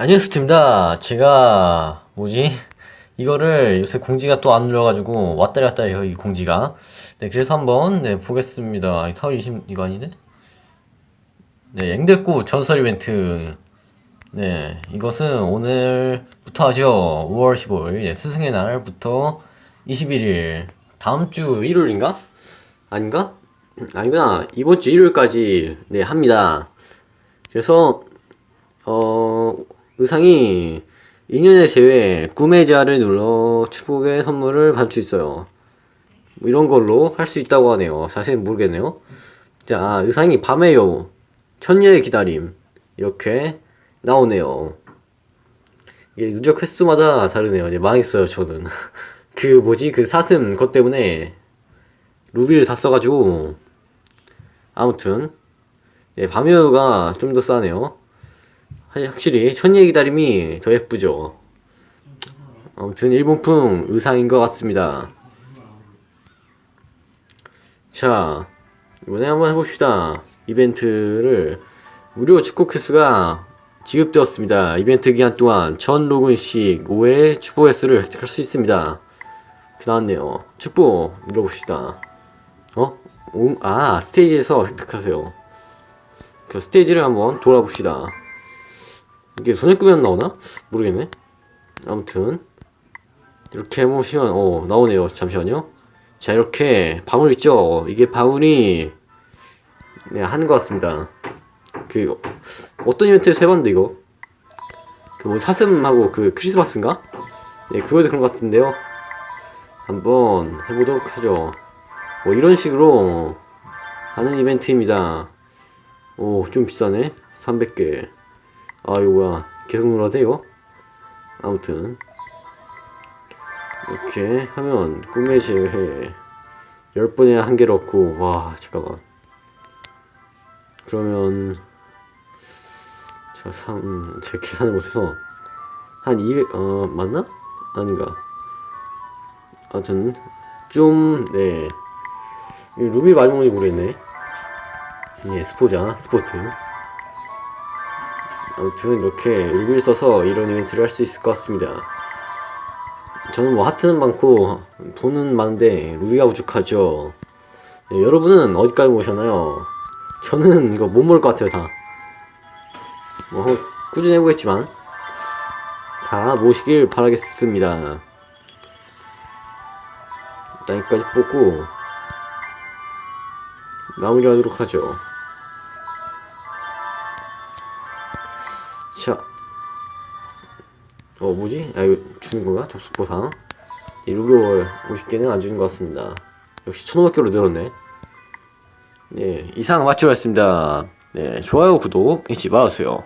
안녕 스팀입니다. 제가 뭐지? 이거를 요새 공지가 또 안 눌러가지고 왔다리 갔다리 해요 이 공지가. 네 그래서 한번 네 보겠습니다. 4월 20 이거 아닌데? 네 앵대꽃 전설 이벤트. 네 이것은 오늘부터 하죠. 5월 15일 네, 스승의 날부터 21일 다음 주 일요일인가? 아닌가? 아니구나 이번 주 일요일까지 네 합니다. 그래서 어, 의상이 2년의 제외 구매자를 눌러 축복의 선물을 받을 수 있어요. 뭐 이런 걸로 할 수 있다고 하네요. 자세히 모르겠네요. 자, 의상이 밤의 여우, 천녀의 기다림 이렇게 나오네요. 이게 누적 횟수마다 다르네요. 이제 망했어요, 저는. 그 뭐지? 그 사슴 것 때문에 루비를 다 써가지고 아무튼 네, 밤의 여우가 좀 더 싸네요. 확실히 천리의 기다림이 더 예쁘죠. 아무튼 일본풍 의상인 것 같습니다. 자, 이번에 한번 해봅시다. 이벤트를 무료 축복 횟수가 지급되었습니다. 이벤트 기간 동안 전 로그인씩 5회 축복 횟수를 획득할 수 있습니다. 나왔네요. 축복 눌러봅시다. 어? 오, 아, 스테이지에서 획득하세요. 그 스테이지를 한번 돌아봅시다. 이게 끄면 나오나? 모르겠네. 아무튼 이렇게 해보시면 어 나오네요. 잠시만요. 자 이렇게 방울 있죠? 이게 방울이 네 하는 것 같습니다. 그 어떤 이벤트에서 해봤는데 이거 그 뭐 사슴하고 그 크리스마스인가? 네 그거도 그런 것 같은데요. 한번 해보도록 하죠. 뭐 이런 식으로 하는 이벤트입니다. 오 좀 비싸네. 300개. 아 이거 뭐야. 계속 눌러도 돼요? 아무튼. 이렇게 하면 꿈의 제외. 10번에 한 개를 얻고 와 잠깐만. 그러면 자 3, 제 계산을 못해서 한 200, 어 맞나? 아닌가. 아무튼 좀네. 루비 많이 먹는지 모르겠네. 예 스포자 스포트 아무튼 이렇게 일을 써서 이런 이벤트를 할 수 있을 것 같습니다. 저는 뭐 하트는 많고 돈은 많은데 루비가 부족하죠. 네, 여러분은 어디까지 모셨나요? 저는 이거 못 모을 것 같아요 다. 뭐 꾸준히 해보겠지만 다 모시길 바라겠습니다. 일단 여기까지 뽑고 마무리하도록 하죠. 자, 어 뭐지? 아 이거 주는 건가? 접속 보상. 이 루비월 50개는 안 주는 것 같습니다. 역시 1500개로 늘었네. 네, 이상 마치겠습니다. 네, 좋아요, 구독 잊지 마세요.